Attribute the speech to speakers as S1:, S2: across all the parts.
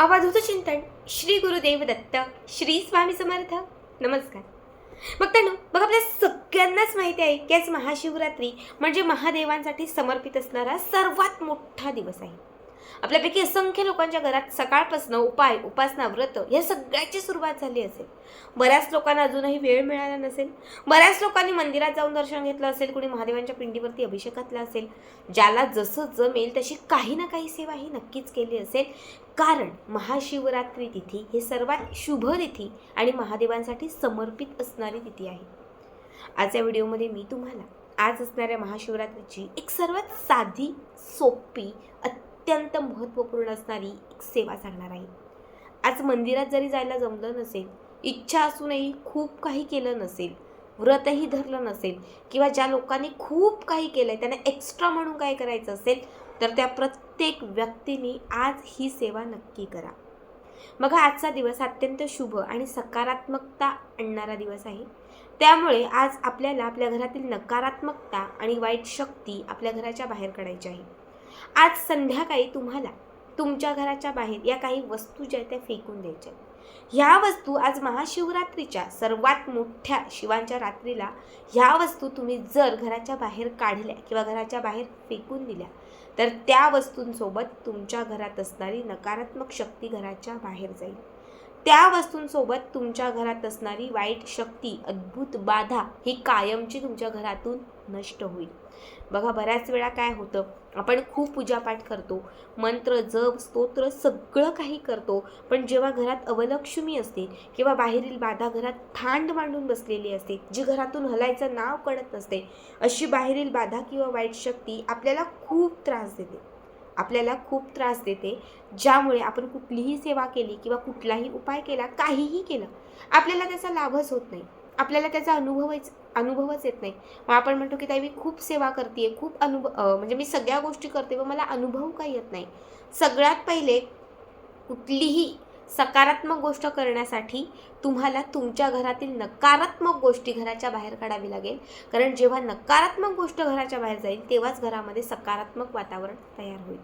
S1: अवधूत चिंतन. श्री गुरुदेव दत्त श्री स्वामी समर्थ. नमस्कार. मग त्यानं मग आपल्या सगळ्यांनाच माहिती आहे की आज महाशिवरात्री म्हणजे महादेवांसाठी समर्पित असणारा सर्वात मोठा दिवस आहे. आपल्यापैकी असंख्य लोकांच्या घरात सकाळपासून उपाय उपासना व्रत या सगळ्याची सुरुवात झाली असेल. बऱ्याच लोकांना अजूनही वेळ मिळाला नसेल. बऱ्याच लोकांनी मंदिरात जाऊन दर्शन घेतलं असेल कुणी महादेवांच्या पिंडीवरती अभिषेक घातला असेल ज्याला जसं जमेल तशी काही ना काही सेवा ही नक्कीच केली असेल. कारण महाशिवरात्री तिथी ही सर्वात शुभ तिथी आणि महादेवांसाठी समर्पित असणारी तिथी आहे. आज या व्हिडिओमध्ये मी तुम्हाला आज असणाऱ्या महाशिवरात्रीची एक सर्वात साधी सोपी अत्यंत महत्त्वपूर्ण असणारी एक सेवा सांगणार आहे. आज मंदिरात जरी जायला जमलं नसेल इच्छा असूनही खूप काही केलं नसेल व्रतही धरलं नसेल किंवा ज्या लोकांनी खूप काही केलं आहे त्यांना एक्स्ट्रा म्हणून काय करायचं असेल तर त्या प्रत्येक व्यक्तीने आज ही सेवा नक्की करा. मग आजचा दिवस अत्यंत शुभ आणि सकारात्मकता आणणारा दिवस आहे. त्यामुळे आज आपल्याला आपल्या घरातील नकारात्मकता आणि वाईट शक्ती आपल्या घराच्या बाहेर काढायची आहे. आज संध्याकाळी तुम्हाला तुमच्या घराच्या बाहेर या काही वस्तू ज्या आहेत त्या फेकून द्यायच्या ह्या वस्तू आज महाशिवरात्रीच्या सर्वात मोठ्या शिवांच्या रात्रीला ह्या वस्तू तुम्ही जर घराच्या बाहेर काढल्या किंवा घराच्या बाहेर फेकून दिल्या तर त्या वस्तूंसोबत तुमच्या घरात असणारी नकारात्मक शक्ती घराच्या बाहेर जाईल. त्या वस्तूंसोबत तुमच्या घरात असणारी वाईट शक्ती अद्भुत बाधा ही कायमची तुमच्या घरातून नष्ट होईल. बघा बऱ्याच वेळा काय होतं आपण खूप पूजापाठ करतो मंत्र जप स्तोत्र सगळं काही करतो पण जेव्हा घरात अवलक्ष्मी असते किंवा बाहेरील बाधा घरात थांड मांडून बसलेली असते जी घरातून हलायचं नाव कळत नसते अशी बाहेरील बाधा किंवा वाईट शक्ती आपल्याला खूप त्रास देते. आपल्याला खूप त्रास देते ज्यामुळे आपण कुठलीही सेवा केली किंवा कुठलाही उपाय केला काहीही केलं आपल्याला त्याचा लाभच होत नाही. आपल्याला त्याचा अनुभवच अनुभवच येत नाही. मग आपण म्हणतो की ताई मी खूप सेवा करते खूप अनुभव म्हणजे मी सगळ्या गोष्टी करते व मला अनुभव काही येत नाही. सगळ्यात पहिले कुठलीही सकारात्मक गोष्ट करण्यासाठी तुम्हाला तुमच्या घरातील नकारात्मक गोष्टी घराच्या बाहेर काढावी लागेल. कारण जेव्हा नकारात्मक गोष्ट घराच्या बाहेर जाईल तेव्हाच घरामध्ये सकारात्मक वातावरण तयार होईल.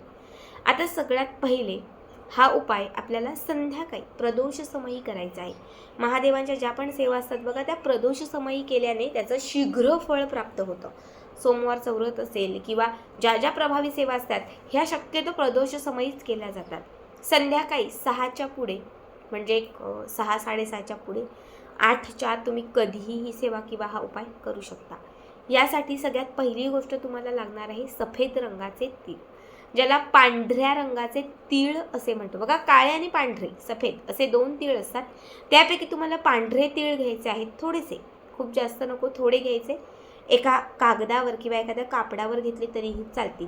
S1: आता सगळ्यात पहिले हा उपाय आपल्याला संध्याकाळी प्रदोष समयी करायचा आहे. महादेवांच्या ज्या पण सेवा असतात बघा त्या प्रदोष समयी केल्याने त्याचं शीघ्र फळ प्राप्त होतं. सोमवार चौरत असेल किंवा ज्या ज्या प्रभावी सेवा असतात ह्या शक्यतो प्रदोष समयीच केल्या जातात. संध्याकाळी सहाच्या पुढे म्हणजे एक सहा साडेसहाच्या पुढे आठच्या आत तुम्ही कधीही ही सेवा किंवा हा उपाय करू शकता. यासाठी सगळ्यात पहिली गोष्ट तुम्हाला लागणार आहे सफेद रंगाचे तीळ. ज्याला पांढऱ्या रंगाचे तीळ असे म्हणतो. बघा काळे आणि पांढरे सफेद असे दोन तीळ असतात. त्यापैकी तुम्हाला पांढरे तीळ घ्यायचे आहेत थोडेसे. खूप जास्त नको थोडे घ्यायचे. एका कागदावर किंवा एखाद्या कापडावर घेतले तरीही चालतील.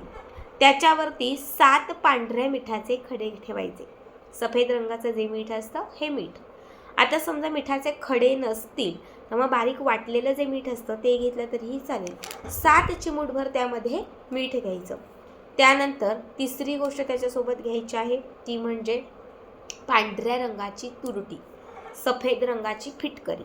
S1: त्याच्यावरती सात पांढऱ्या मिठाचे खडे ठेवायचे. सफेद रंगाचं जे मीठ असतं हे मीठ. आता समजा मिठाचे खडे नसतील तर मग बारीक वाटलेलं जे मीठ असतं ते घेतलं तरीही चालेल. सात चिमूटभर त्यामध्ये मीठ घ्यायचं. त्यानंतर तिसरी गोष्ट त्याच्यासोबत घ्यायची आहे ती म्हणजे पांढऱ्या रंगाची तुरटी सफेद रंगाची फिटकरी.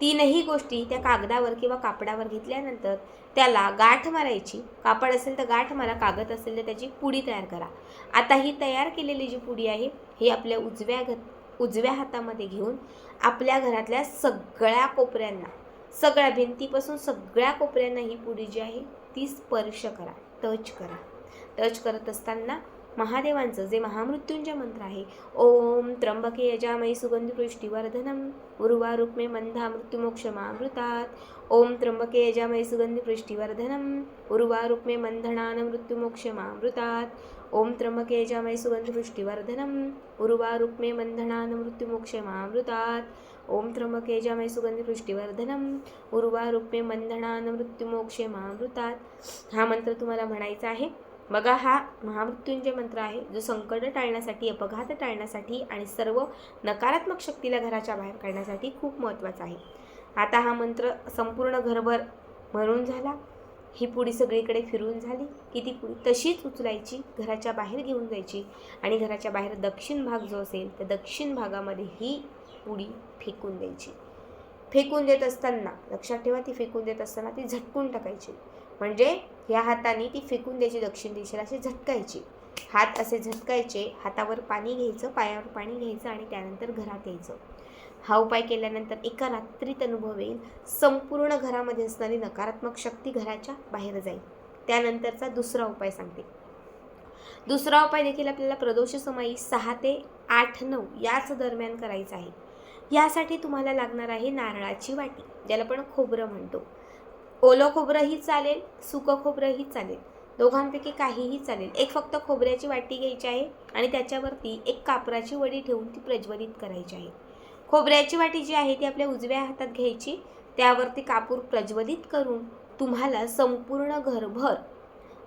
S1: तीनही गोष्टी त्या कागदावर किंवा कापडावर घेतल्यानंतर त्याला गाठ मारायची. कापड असेल तर गाठ मारा कागद असेल तर त्याची पुडी तयार करा. आता ही तयार केलेली जी पुडी आहे ही आपल्या उजव्या घ उजव्या हातामध्ये घेऊन आपल्या घरातल्या सगळ्या कोपऱ्यांना सगळ्या भिंतीपासून सगळ्या कोपऱ्यांना ही पुडी जी आहे ती स्पर्श करा टच करा. टच करत असताना महादेवांचं जे महामृत्यूंचे मंत्र आहे ओम त्र्यंबके यजामयी सुगंधी पृष्टीवर्धनम उर्वारुक्मे मंधा मृत्युमोक्षमामृतात ओम त्र्यंबके यजामयी सुगंधी पृष्टीवर्धनम उर्वारुक्मे मंधनान मृत्युमोक्षमामृतात ओम त्र्यंबके यजामयी सुगंधी पृष्टीवर्धनम उर्वारुक्मे मंधनान मृत्युमोक्षमामृतात ओम त्र्यंबके यजामयी सुगंधी पृष्टीवर्धनम उर्वारुक्मे मंधनान मृत्युमोक्षमामृतात हा मंत्र तुम्हाला म्हणायचा आहे. बघा हा महामृत्युंजय मंत्र आहे जो संकट टाळण्यासाठी अपघात टाळण्यासाठी आणि सर्व नकारात्मक शक्तीला घराच्या बाहेर काढण्यासाठी खूप महत्त्वाचा आहे. आता हा मंत्र संपूर्ण घरभर भरून झाला. ही पुडी सगळीकडे फिरून झाली. की ती पुडी? तशीच उचलायची घराच्या बाहेर घेऊन जायची. आणि घराच्या बाहेर दक्षिण भाग जो असेल त्या दक्षिण भागामध्ये ही पुडी फेकून द्यायची. फेकून देत असताना लक्षात ठेवा ती फेकून देत असताना ती झटकून टाकायची. म्हणजे ह्या हाताने ती फेकून द्यायची दक्षिण दिशेला असे झटकायची. हात असे झटकायचे हातावर पाणी घ्यायचं पायावर पाणी घ्यायचं आणि त्यानंतर घरात यायचं. हा उपाय केल्यानंतर एका रात्रीत अनुभव येईल. संपूर्ण घरामध्ये असणारी नकारात्मक शक्ती घराच्या बाहेर जाईल. त्यानंतरचा दुसरा उपाय सांगते. दुसरा उपाय देखील आपल्याला प्रदोष समाई सहा ते आठ नऊ याच दरम्यान करायचा आहे. यासाठी तुम्हाला लागणार आहे नारळाची वाटी ज्याला आपण खोबरं म्हणतो. ओलं खोबरंही चालेल सुकं खोबरंही चालेल. दोघांपैकी काहीही चालेल. एक फक्त खोबऱ्याची वाटी घ्यायची आहे आणि त्याच्यावरती एक कापराची वडी ठेवून ती प्रज्वलित करायची आहे. खोबऱ्याची वाटी जी आहे ती आपल्या उजव्या हातात घ्यायची. त्यावरती कापूर प्रज्वलित करून तुम्हाला संपूर्ण घरभर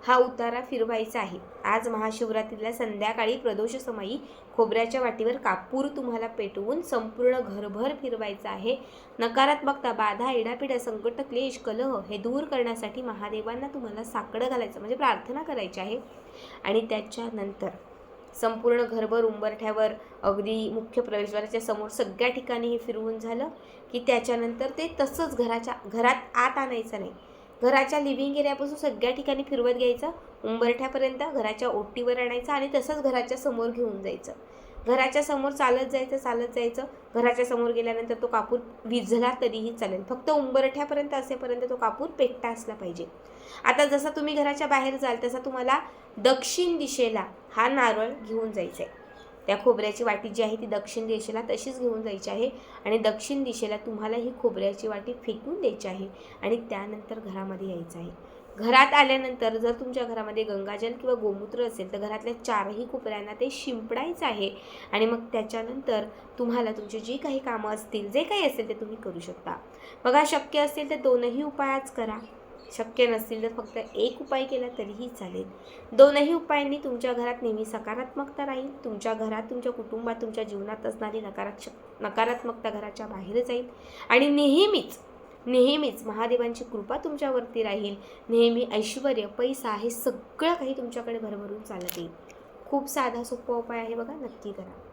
S1: हा उतारा फिरवायचा आहे. आज महाशिवरात्रीला संध्याकाळी प्रदोष समयी खोबऱ्याच्या वाटीवर कापूर तुम्हाला पेटवून संपूर्ण घरभर फिरवायचा आहे. नकारात्मकता बाधा इडापिडा संकट क्लेश कलह हे दूर करण्यासाठी महादेवांना तुम्हाला साकडं घालायचं म्हणजे प्रार्थना करायची आहे. आणि त्याच्यानंतर संपूर्ण घरभर उंबरठ्यावर अगदी मुख्य प्रवेशद्वाराच्या समोर सगळ्या ठिकाणी हे फिरवून झालं की त्याच्यानंतर ते तसंच घराच्या घरात आत आणायचं नाही. घराच्या लिव्हिंग एरियापासून सगळ्या ठिकाणी फिरवत घ्यायचं. उंबरठ्यापर्यंत घराच्या ओटीवर आणायचं आणि तसंच घराच्या समोर घेऊन जायचं. घराच्या समोर चालत जायचं चालत जायचं. घराच्या समोर गेल्यानंतर तो कापूर विझला तरीही चालेल. फक्त उंबरठ्यापर्यंत असेपर्यंत तो कापूर पेटता असला पाहिजे. आता जसं तुम्ही घराच्या बाहेर जाल तसा तुम्हाला दक्षिण दिशेला हा नारळ घेऊन जायचा आहे त्या खोबऱ्याची वाटी जी आहे ती दक्षिण दिशेला तशीच घेऊन जायची आहे आणि दक्षिण दिशेला तुम्हाला ही खोबऱ्याची वाटी फेकून द्यायची आहे आणि त्यानंतर घरामध्ये यायचं आहे. घरात आल्यानंतर जर तुमच्या घरामध्ये गंगाजल किंवा गोमूत्र असेल तर घरातल्या चारही कोपऱ्यांना ते शिंपडायचं आहे आणि मग त्याच्यानंतर तुम्हाला तुमची जी काही कामं असतील जे काही असेल ते तुम्ही करू शकता. बघा शक्य असेल तर दोनही उपाय आज करा. शक्य नसतील तर फक्त एक उपाय केला तरीही चालेल. दोनही उपायांनी तुमच्या घरात नेहमी सकारात्मकता राहील. तुमच्या घरात तुमच्या कुटुंबात तुमच्या जीवनात असणारी नकारात्मक नकारात्मकता घराच्या बाहेर जाईल. आणि नेहमीच नेहमीच महादेवांची कृपा तुमच्यावरती राहील. नेहमी ऐश्वर पैसा हे सगळं काही तुमच्याकडे भरभरून चालत येईल. खूप साधा सोपा उपाय आहे बघा नक्की करा.